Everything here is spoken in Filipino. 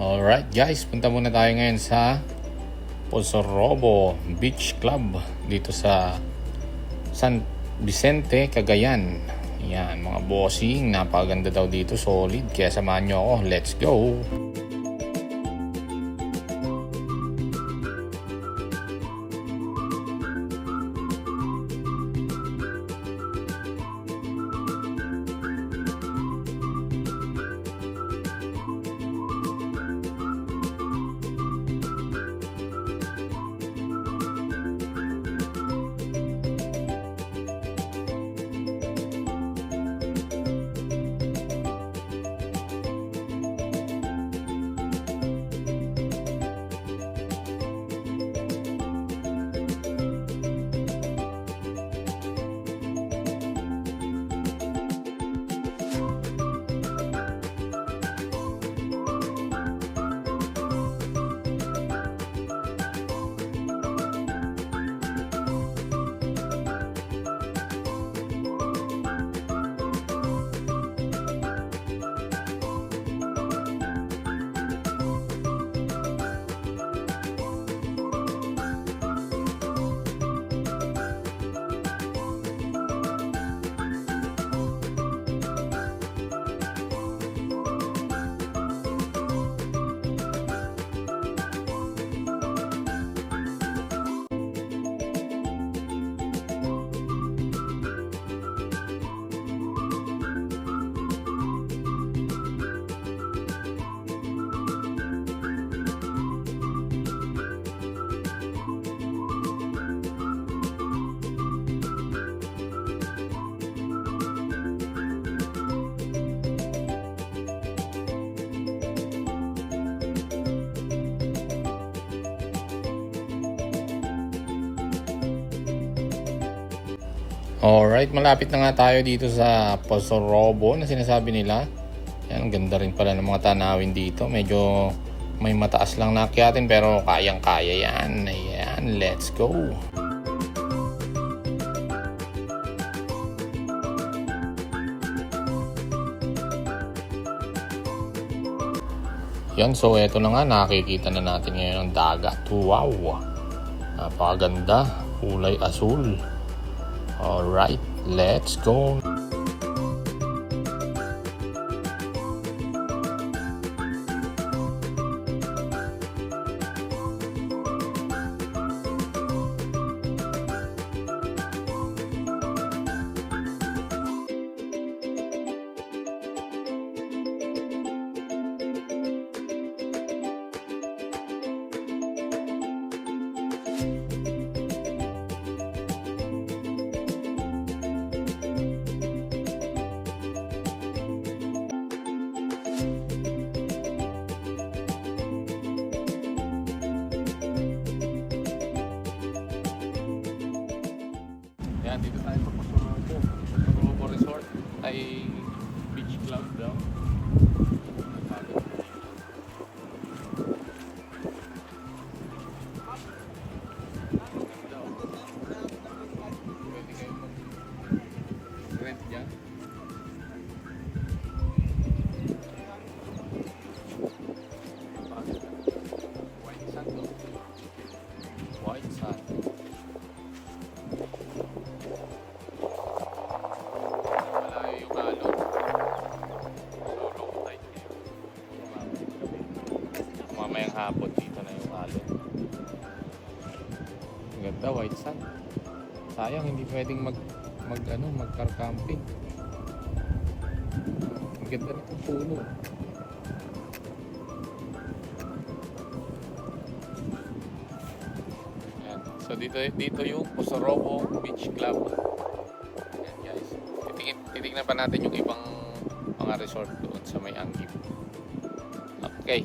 Alright guys, punta muna tayo ngayon sa Pozorobo Beach Club dito sa San Vicente, Cagayan. Yan, mga bossing, napakaganda daw dito, solid. Kaya samahan nyo ako, let's go! Alright, malapit na nga tayo dito sa Pozorobo na sinasabi nila. Yan, ganda rin pala ng mga tanawin dito. Medyo may mataas lang nakyatin pero kayang-kaya yan. Ayan, let's go! Yan, so eto na nga, nakikita na natin ngayon ang dagat. Wow! Napakaganda, kulay asul. Alright, let's go. Yan, dito tayo sa. Pasorobo Resort ay hapon dito na yung alon. Ang ganda, white sand. Sayang, hindi pwedeng mag, mag, ano, mag car camping. Ang ganda nitong puno. Ayan. So dito dito yung Pusorobo Beach Club. Ayan guys. Titingin, titingnan pa natin yung ibang mga resort doon sa may Anguip. Okay.